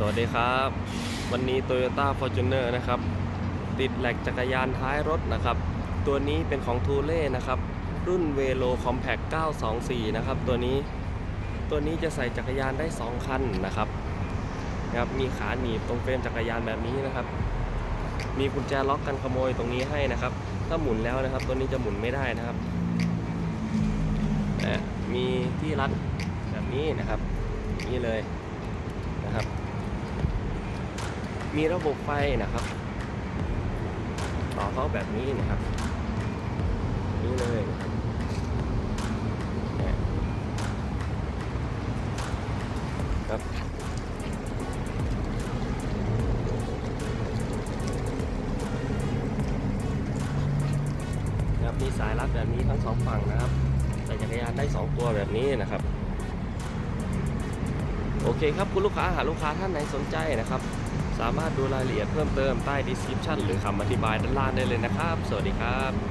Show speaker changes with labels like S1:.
S1: สวัสดีครับ วันนี้ Toyota Fortuner นะครับ ติดแหลกจักรยานท้ายรถนะครับ ตัวนี้เป็นของ t ูเล่นะครับ รุ่น Velo Compact 924 นะครับ ตัวนี้ตัวนี้จะใส่จักรยานได้ 2 คันนะครับนะครับ มีขาหนีบตรงเฟรมจักรยานแบบนี้นะครับ มีกุญแจล็อกกันขโมยตรงนี้ให้นะครับ ถ้าหมุนแล้วนะครับ ตัวนี้จะหมุนไม่ได้นะครับมีที่รัดแบบนี้นะครับ นี่เลยนะครับ มีระบบไฟนะครับ ต่อเข้าแบบนี้นะครับ นี่เลยนะครับครับครับมีสายรัดแบบนี้ทั้งสองฝั่งนะครับใส่จักรยานได้สองตัวแบบนี้นะครับ โอเคครับคุณลูกค้าหาลูกค้าท่านไหนสนใจนะครับ สามารถดูรายละเอียดเพิ่มเติมใต้ description หรือคำอธิบายด้านล่างได้เลยนะครับ สวัสดีครับ